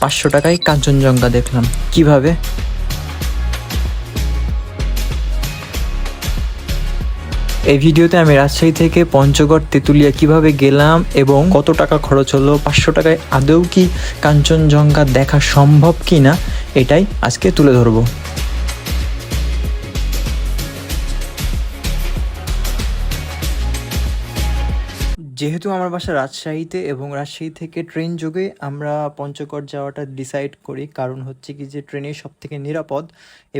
পাঁচশো টাকায় কাঞ্চনজঙ্ঘা দেখলাম। কীভাবে? এই ভিডিওতে আমি রাজশাহী থেকে পঞ্চগড় তেঁতুলিয়া কীভাবে গেলাম এবং কত টাকা খরচ হলো, পাঁচশো টাকায় আদৌ কি কাঞ্চনজঙ্ঘা দেখা সম্ভব কি না এটাই আজকে তুলে ধরবো। যেহেতু আমার বাসা রাজশাহীতে এবং রাজশাহী থেকে ট্রেন যোগে আমরা পঞ্চগড় যাওয়াটা ডিসাইড করি, কারণ হচ্ছে কি যে ট্রেনে সব থেকে নিরাপদ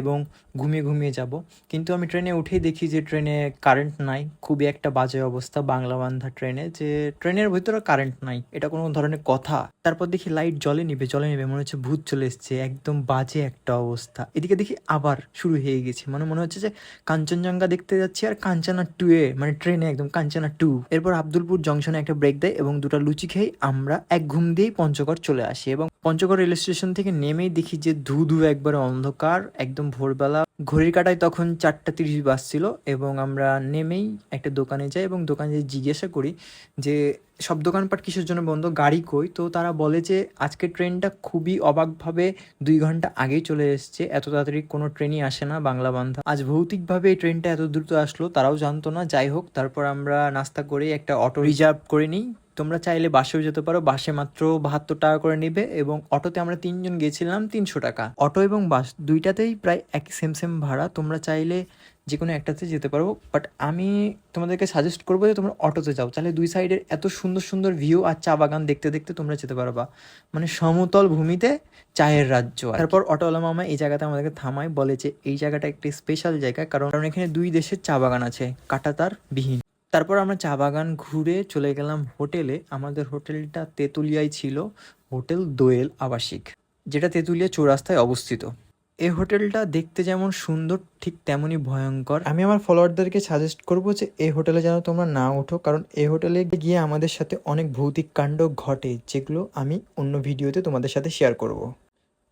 এবং ঘুমিয়ে ঘুমিয়ে যাব। কিন্তু আমি ট্রেনে উঠেই দেখি যে ট্রেনে কারেন্ট নাই, খুবই একটা বাজে অবস্থা বাংলা বান্ধা ট্রেনে, যে ট্রেনের ভিতরে কারেন্ট নাই, এটা কোনো ধরনের কথা। তারপর দেখি লাইট জলে নিবে জলে নিবে, মনে হচ্ছে ভূত চলে এসছে, একদম বাজে একটা অবস্থা। এদিকে দেখি আবার শুরু হয়ে গেছে মানে মনে হচ্ছে যে কাঞ্চনজঙ্ঘা দেখতে যাচ্ছি আর কাঞ্চনা টু এ মানে ট্রেনে একদম কাঞ্চনা টু এরপর আব্দুলপুর জংশনে একটা ব্রেক দেয় এবং দুটো লুচি খেয়ে আমরা এক ঘুম দিয়েই পঞ্চগড় চলে আসি এবং পঞ্চগড় রেল স্টেশন থেকে নেমেই দেখি যে ধু ধু একবারে অন্ধকার, একদম ভোরবেলা। ঘড়ির কাটায় তখন চারটা তিরিশ বাজছিল এবং আমরা নেমেই একটা দোকানে যাই এবং দোকানে যেয়ে জিজ্ঞাসা করি যে, সব দোকানপাট কিসের জন্য বন্ধ? গাড়ি কই? তো তারা বলে যে, আজকে ট্রেনটা খুবই অবাকভাবে দুই ঘণ্টা আগেই চলে এসছে। এত তাড়াতাড়ি কোনো ট্রেনই আসে না বাংলা বান্ধা। আজ ভৌতিকভাবে এই ট্রেনটা এত দ্রুত আসলো, তারাও জানতো না। যাই হোক, তারপর আমরা নাস্তা করে একটা অটো রিজার্ভ করে নিই। তোমরা চাইলে বাসেও যেতে পারো। বাসে মাত্র বাহাত্তর টাকা করে নেবে এবং অটোতে আমরা তিনজন গেছিলাম তিনশো টাকা। অটো এবং বাস দুইটাতেই প্রায় একই সেম সেম ভাড়া। তোমরা চাইলে যে কোনো একটাতে যেতে পারো। বাট আমি তোমাদেরকে সাজেস্ট করব যে তোমরা অটোতে যাও। তাহলে দুই সাইডের এত সুন্দর সুন্দর ভিউ আর চা বাগান দেখতে দেখতে তোমরা যেতে পারবা। মানে সমতল ভূমিতে চায়ের রাজ্য। তারপর অটোওয়ালা মামা এই জায়গাতে আমাদেরকে থামায়, বলে যে এই জায়গাটা একটি স্পেশাল জায়গা। কারণ কারণ এখানে দুই দেশের চা বাগান আছে। কাটাতার বিহীন তারপর আমরা চা বাগান ঘুরে চলে গেলাম হোটেলে। আমাদের হোটেলটা তেঁতুলিয়ায় ছিল, হোটেল দোয়েল আবাসিক, যেটা তেঁতুলিয়া চৌরাস্তায় অবস্থিত। এই হোটেলটা দেখতে যেমন সুন্দর, ঠিক তেমনই ভয়ঙ্কর। আমি আমার ফলোয়ারদেরকে সাজেস্ট করব যে এই হোটেলে যেন তোমরা না ওঠো, কারণ এই হোটেলে গিয়ে আমাদের সাথে অনেক ভৌতিক কাণ্ড ঘটে, যেগুলো আমি অন্য ভিডিওতে তোমাদের সাথে শেয়ার করব।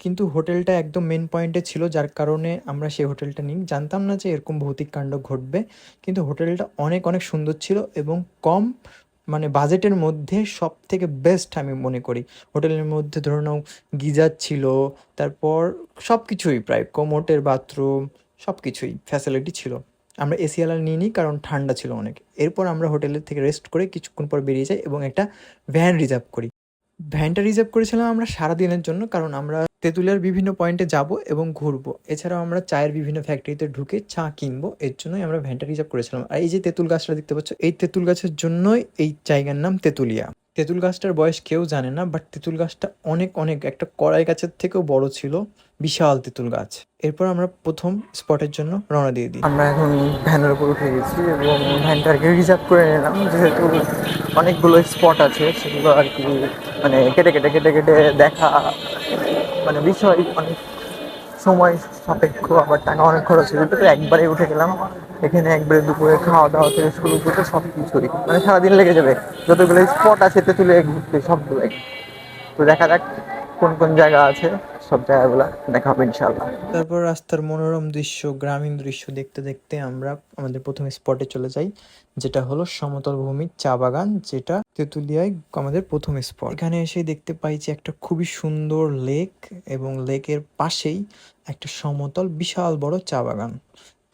কিন্তু হোটেলটা একদম মেন পয়েন্টে ছিল, যার কারণে আমরা সেই হোটেলটা নিই। জানতাম না যে এরকম ভৌতিক কাণ্ড ঘটবে, কিন্তু হোটেলটা অনেক অনেক সুন্দর ছিল এবং কম মানে বাজেটের মধ্যে সব থেকে বেস্ট আমি মনে করি। হোটেলের মধ্যে ধরে নাও গিজার ছিল, তারপর সব কিছুই প্রায়, কোমোটের বাথরুম সব কিছুই ফ্যাসিলিটি ছিল। আমরা এসি আলার নিয়ে নিই কারণ ঠান্ডা ছিল অনেক। এরপর আমরা হোটেলের থেকে রেস্ট করে কিছুক্ষণ পর বেরিয়ে যাই এবং একটা ভ্যান রিজার্ভ করি। ভ্যানটা রিজার্ভ করেছিলাম আমরা সারা দিনের জন্য, কারণ আমরা তেঁতুলিয়ার বিভিন্ন পয়েন্টে যাব এবং ঘুরবো। এছাড়াও আমরা চায়ের বিভিন্ন ফ্যাক্টরিতে ঢুকে চা কিনবো, এর জন্যই আমরা ভ্যানটা রিজার্ভ করেছিলাম। আর এই যে তেঁতুল গাছটা দেখতে পাচ্ছ, এই তেঁতুল গাছের জন্যই এই জায়গার নাম তেঁতুলিয়া। তেঁতুল গাছটার বয়স কেউ জানে না বাট তেঁতুল গাছটা অনেক অনেক, একটা কড়াই গাছের থেকেও বড় ছিল, বিশাল তেঁতুল গাছ। এরপর আমরা প্রথম স্পটের জন্য রওনা দিয়ে দিই। আমরা এখন ভ্যানের উপর উঠে গেছি এবং ভ্যানটাকে রিজার্ভ করে নিলাম, যেহেতু অনেকগুলো স্পট আছে, সেগুলো আর কি মানে কেটে কেটে কেটে কেটে দেখা মানে বিষয়, অনেক সময় সাপেক্ষ, আবার টাকা অনেক খরচ হয়ে যেত, তো একবারে উঠে গেলাম। এখানে একবারে দুপুরে খাওয়া দাওয়া থেকে শুরু করতে সব মানে সারাদিন লেগে যাবে। যতগুলো স্পট আছে তেঁতুলে ঘুরতে সবগুলো তো দেখা যাক কোন কোন জায়গা আছে, সব জায়গাগুলো দেখা হবে ইনশাল্লাহ তারপর রাস্তার মনোরম দৃশ্য, গ্রামীণ দৃশ্য দেখতে দেখতে আমরা আমাদের প্রথম স্পটে চলে যাই, যেটা হলো সমতল ভূমির চা বাগান, যেটা তেঁতুলিয়ায় আমাদের প্রথম স্পট এখানে এসে দেখতে পাই যে একটা খুবই সুন্দর লেক এবং লেকের পাশেই একটা সমতল বিশাল বড় চা বাগান।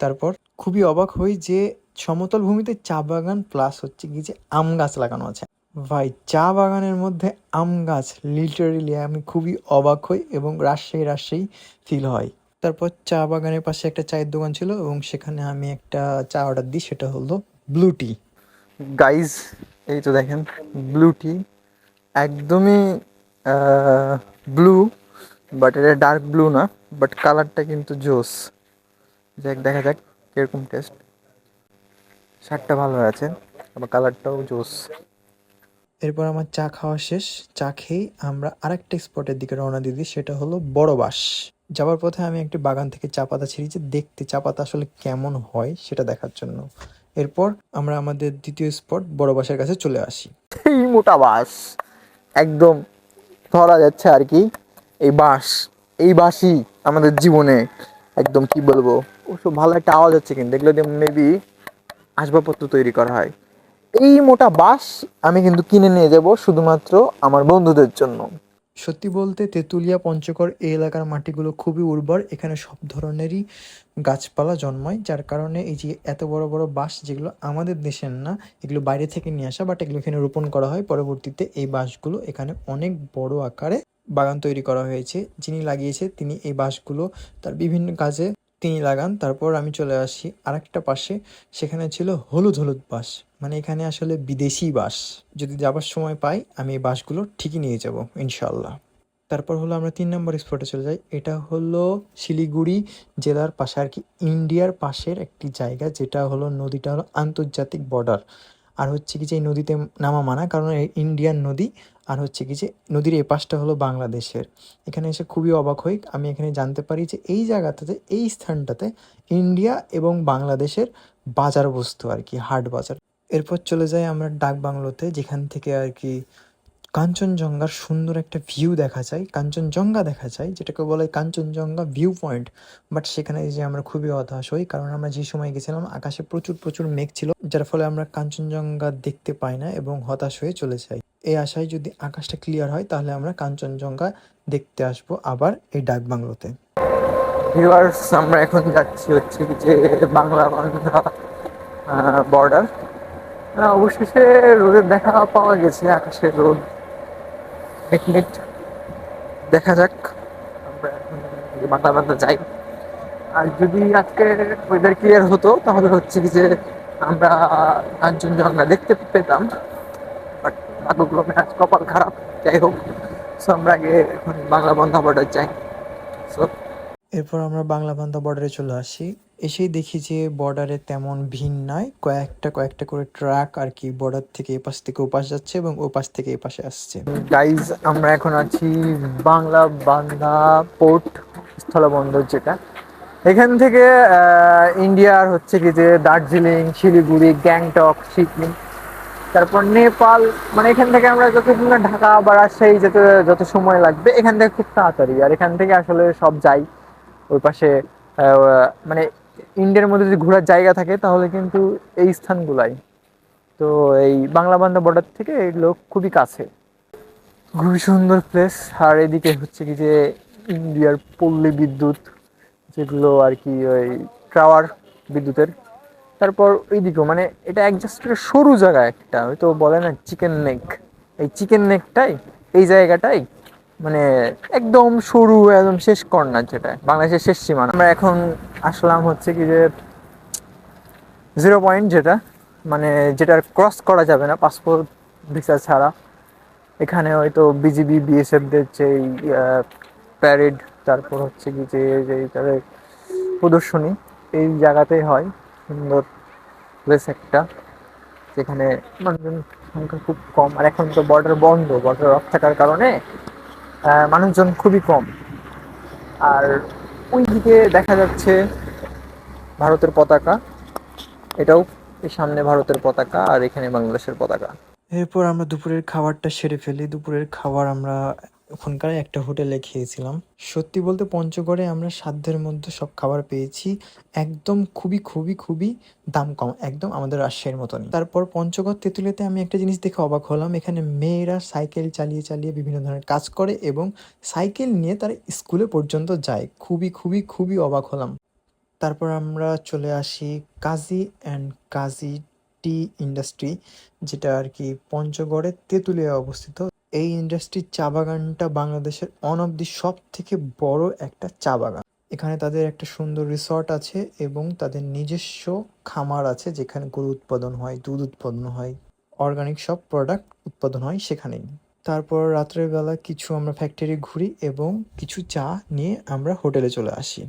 তারপর খুবই অবাক হই যে সমতল ভূমিতে চা বাগান প্লাস হচ্ছে কি যে আম গাছ লাগানো আছে। ভাই, চা বাগানের মধ্যে আম গাছ লিটারেলি আমি খুবই অবাক হই এবং রাজশাহী রাজশাহী ফিল হয়। তারপর চা বাগানের পাশে একটা চায়ের দোকান ছিল এবং সেখানে আমি একটা চা অর্ডার দিই, সেটা হলো ব্লু টি গাইজ এই তো দেখেন ব্লু টি একদমই ব্লু বাট এটা ডার্ক ব্লু না বাট কালারটা কিন্তু জোস। যাক, দেখা যাক। কীরকম টেস্ট শার্টটা ভালো আছে আবার কালারটাও জোস এরপর আমার চা খাওয়া শেষ। চা খেয়ে আমরা আরেকটা স্পটের দিকে রওনা দিয়ে দিই সেটা হলো বড় বাস যাওয়ার পথে আমি একটি বাগান থেকে চা পাতা ছিঁড়েছি দেখতে চা পাতা আসলে কেমন হয় সেটা দেখার জন্য। এরপর আমরা আমাদের দ্বিতীয় স্পট বড় বাসের কাছে চলে আসি। এই মোটা বাস একদম ধরা যাচ্ছে আর কি এই বাস এই বাসই আমাদের জীবনে একদম কি বলব? ওসব ভালো একটা আওয়াজ হচ্ছে কিন্তু। দিয়ে মেবি আসবাবপত্র তৈরি করা হয়। এই মোটা বাঁশ আমি কিন্তু কিনে নিয়ে যাব শুধুমাত্র আমার বন্ধুদের জন্য। সত্যি বলতে তেঁতুলিয়া, পঞ্চগড় এই এলাকার মাটিগুলো খুবই উর্বর। এখানে সব ধরনেরই গাছপালা জন্মায়, যার কারণে এই যে এত বড় বড় বাঁশ যেগুলো আমাদের দেশের না, এগুলো বাইরে থেকে নিয়ে আসা বাট এগুলো এখানে রোপণ করা হয়। পরবর্তীতে এই বাঁশগুলো এখানে অনেক বড় আকারে বাগান তৈরি করা হয়েছে। যিনি লাগিয়েছে, তিনি এই বাঁশগুলো তার বিভিন্ন কাজে তিনি লাগান, তারপর আমি চলে আসি আরেকটা পাশে, সেখানে ছিল হলুদ হলুদ বাস মানে এখানে আসলে বিদেশি বাস যদি যাবার সময় পাই, আমি এই বাসগুলো ঠিকই নিয়ে যাব ইনশাল্লাহ তারপর হলো আমরা তিন নম্বর স্পটে চলে যাই। এটা হলো শিলিগুড়ি জেলার পাশে আর কি, ইন্ডিয়ার পাশের একটি জায়গা, যেটা হলো নদীটা হলো আন্তর্জাতিক বর্ডার আর হচ্ছে কি যে এই নদীতে নামা মানা, কারণ ইন্ডিয়ান নদী, আর হচ্ছে কি যে নদীর এপাশটা পাশটা হলো বাংলাদেশের। এখানে এসে খুবই অবাক হই। আমি এখানে জানতে পারি যে এই জায়গাটাতে, এই স্থানটাতে ইন্ডিয়া এবং বাংলাদেশের বাজার বস্তু আর কি, হাট বাজার। এরপর চলে যাই আমরা ডাক বাংলোতে যেখান থেকে আর কি কাঞ্চনজঙ্ঘার সুন্দর একটা ভিউ দেখা যায়, কাঞ্চনজঙ্ঘা দেখা যায়, যেটাকে বলে কাঞ্চনজঙ্ঘা ভিউ পয়েন্ট বাট সেখানে যে আমরা খুবই হতাশ হই, কারণ আমরা যে সময় গেছিলাম, আকাশে প্রচুর প্রচুর মেঘ ছিল, যার ফলে আমরা কাঞ্চনজঙ্ঘা দেখতে পাই না এবং হতাশ হয়ে চলে যাই। এই আশায় যদি আকাশটা ক্লিয়ার হয়, তাহলে আমরা কাঞ্চনজঙ্ঘা দেখতে আসব আবার এই ডাক বাংলোতে। ভিউয়ার্স আমরা এখন যাচ্ছি হচ্ছে যে বাংলা বাংলা বর্ডার অবশেষে রোদের দেখা পাওয়া গেছে, আকাশের রোদ এক মিনিট। দেখা যাক। আমরা বাংলা বাংলা যাই। আর যদি আজকে ওয়েদার ক্লিয়ার হতো, তাহলে হচ্ছে কি যে আমরা কাঞ্চনজঙ্ঘা দেখতে পেতাম। বাট ভাগ্যক্রমে আজ কপাল খারাপ। যাই হোক সো আমরা আগে এখন বাংলা বন্ধা বর্ডার যাই। সো এরপর আমরা বাংলা বান্ধা বর্ডারে চলে আসি। এসেই দেখি যে বর্ডারে তেমন ভিড় নাই কয়েকটা কয়েকটা করে ট্রাক আর কি বর্ডার থেকে এপাশ থেকে ওপাশ যাচ্ছে এবং ওপাশ থেকে এপাশে আসছে। গাইজ আমরা এখন আছি বাংলা বান্ধা পোর্ট স্থলবন্দর যেটা। এখান থেকে ইন্ডিয়ার হচ্ছে কি যে দার্জিলিং, শিলিগুড়ি, গ্যাংটক, সিকিম, তারপর নেপাল মানে এখান থেকে আমরা না ঢাকা বা রাজশাহী যেতে, যত সময় লাগবে, এখান থেকে খুব তাড়াতাড়ি। আর এখান থেকে আসলে সব যাই। ওই পাশে মানে ইন্ডিয়ার মধ্যে যদি ঘোরার জায়গা থাকে, তাহলে কিন্তু এই স্থানগুলাই। তো এই বাংলা বান্ধা বর্ডার থেকে এগুলো খুবই কাছে। খুবই সুন্দর প্লেস আর এদিকে হচ্ছে কি যে ইন্ডিয়ার পল্লী বিদ্যুৎ, যেগুলো আর কি ওই টাওয়ার বিদ্যুতের। তারপর ওইদিকেও মানে এটা একজাস্ট একটা সরু জায়গা একটা, হয়তো বলে না চিকেন নেক এই চিকেন নেকটাই এই জায়গাটাই মানে একদম শুরু, একদম শেষ কর্নার যেটা, বাংলাদেশের শেষ সীমানা। আমরা এখন আসলাম হচ্ছে কি যে জিরো পয়েন্ট যেটা মানে যেটা ক্রস করা যাবে না পাসপোর্ট ভিসা ছাড়া। এখানে হয়তো বিজিবি বিএসএফদের যেই প্যারেড তারপর হচ্ছে কি যে যে তাদের প্রদর্শনী, এই জায়গাতেই হয়। সুন্দর প্লেস একটা, যেখানে মানুষজন সংখ্যা খুব কম। আর এখন তো বর্ডার বন্ধ বর্ডার অফ থাকার কারণে মানুষজন খুবই কম। আর ওই দিকে দেখা যাচ্ছে ভারতের পতাকা। এটাও সামনে ভারতের পতাকা আর এখানে বাংলাদেশের পতাকা। এরপর আমরা দুপুরের খাবারটা সেরে ফেলি। দুপুরের খাবার আমরা ওখানকার একটা হোটেলে খেয়েছিলাম। সত্যি বলতে পঞ্চগড়ে আমরা সাধ্যের মধ্যে সব খাবার পেয়েছি। একদম খুবই খুবই খুবই দাম কম, একদম আমাদের রাজশাহীর মতন। তারপর পঞ্চগড় তেঁতুলিয়াতে আমি একটা জিনিস দেখে অবাক হলাম। এখানে মেয়েরা সাইকেল চালিয়ে চালিয়ে বিভিন্ন ধরনের কাজ করে এবং সাইকেল নিয়ে তারা স্কুলে পর্যন্ত যায়। খুবই খুবই খুবই অবাক হলাম। তারপর আমরা চলে আসি কাজী অ্যান্ড কাজী টি ইন্ডাস্ট্রি, যেটা আর কি পঞ্চগড়ের তেঁতুলিয়া অবস্থিত। এই ইন্ডাস্ট্রির চা বাগানটা বাংলাদেশের অন অফ দি সব থেকে বড় একটা চা বাগান। এখানে তাদের একটা সুন্দর রিসর্ট আছে এবং তাদের নিজস্ব খামার আছে যেখানে গরু উৎপাদন হয়, দুধ উৎপাদন হয় অর্গানিক সব প্রোডাক্ট উৎপাদন হয় সেখানেই। তারপর রাত্রের বেলা কিছু আমরা ফ্যাক্টরি ঘুরি এবং কিছু চা নিয়ে আমরা হোটেলে চলে আসি।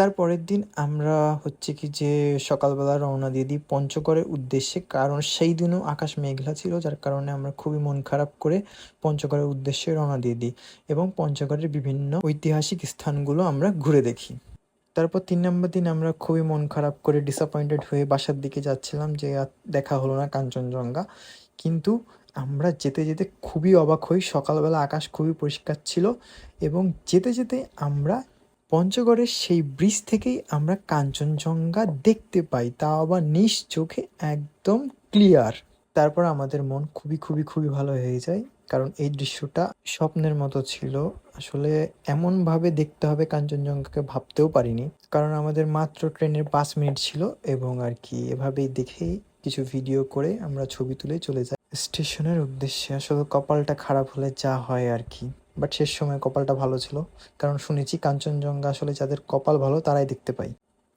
তার পরের দিন আমরা হচ্ছে কি যে সকালবেলা রওনা দিয়ে দিই পঞ্চগড়ের উদ্দেশ্যে। কারণ সেই দিনও আকাশ মেঘলা ছিল, যার কারণে আমরা খুবই মন খারাপ করে পঞ্চগড়ের উদ্দেশ্যে রওনা দিয়ে দিই এবং পঞ্চগড়ের বিভিন্ন ঐতিহাসিক স্থানগুলো আমরা ঘুরে দেখি। তারপর তিন নম্বর দিন আমরা খুবই মন খারাপ করে ডিসঅ্যাপয়েন্টেড হয়ে বাসার দিকে যাচ্ছিলাম যে দেখা হলো না কাঞ্চনজঙ্ঘা। কিন্তু আমরা যেতে যেতে খুবই অবাক হই। সকালবেলা আকাশ খুবই পরিষ্কার ছিল এবং যেতে যেতে আমরা পঞ্চগড়ের সেই ব্রিজ থেকেই আমরা কাঞ্চনজঙ্ঘা দেখতে পাই। তা আবার নিজ চোখে একদম ক্লিয়ার। তারপর আমাদের মন খুবই খুবই খুবই ভালো হয়ে যায়। কারণ এই দৃশ্যটা স্বপ্নের মতো ছিল। আসলে এমনভাবে দেখতে হবে কাঞ্চনজঙ্ঘাকে ভাবতেও পারিনি। কারণ আমাদের মাত্র ট্রেনের পাঁচ মিনিট ছিল এবং আর কি এভাবেই দেখেই কিছু ভিডিও করে আমরা ছবি তুলে চলে যাই। স্টেশনের উদ্দেশ্যে আসলে কপালটা খারাপ হলে যা হয় আর কি। বাট শেষ সময় কপালটা ভালো ছিল। কারণ শুনেছি কাঞ্চনজঙ্ঘা আসলে যাদের কপাল ভালো, তারাই দেখতে পাই।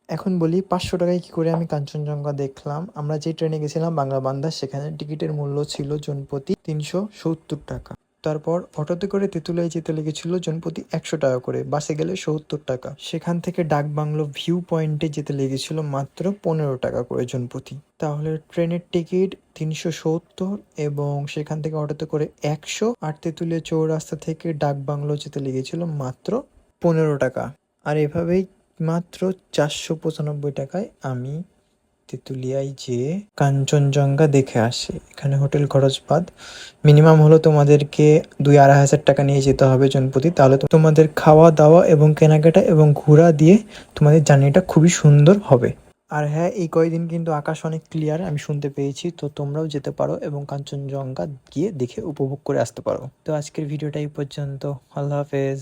এখন বলি পাঁচশো টাকায় কী করে আমি কাঞ্চনজঙ্ঘা দেখলাম? আমরা যে ট্রেনে গেছিলাম বাংলা বান্ধার সেখানে টিকিটের মূল্য ছিল জনপ্রতি তিনশো সত্তর টাকা। তারপর অটোতে করে তেঁতুলিয়ায় যেতে লেগেছিল জনপ্রতি একশো টাকা করে, বাসে গেলে সত্তর টাকা। সেখান থেকে ডাক বাংলো ভিউ পয়েন্টে যেতে লেগেছিল মাত্র পনেরো টাকা করে জনপ্রতি তাহলে ট্রেনের টিকিট তিনশো সত্তর এবং সেখান থেকে অটোতে করে একশো আর তেঁতুলিয়া চৌরাস্তা থেকে ডাক বাংলো যেতে লেগেছিল মাত্র পনেরো টাকা। আর এভাবেই মাত্র চারশো পঁচানব্বই টাকায় আমি তেঁতুলিয়ায় যেয়ে কাঞ্চনজঙ্ঘা দেখে আসে। এখানে হোটেল খরচ বাদ মিনিমাম হলো তোমাদেরকে দুই আড়াই হাজার টাকা নিয়ে যেতে হবে জনপতি। তাহলে তোমাদের খাওয়া দাওয়া এবং কেনাকাটা এবং ঘোরা দিয়ে তোমাদের জার্নিটা খুবই সুন্দর হবে। আর হ্যাঁ এই কয়দিন কিন্তু আকাশ অনেক ক্লিয়ার আমি শুনতে পেয়েছি। তো তোমরাও যেতে পারো এবং কাঞ্চনজঙ্ঘা গিয়ে দেখে উপভোগ করে আসতে পারো। তো আজকের ভিডিওটা এই পর্যন্ত। আল্লাহ হাফেজ।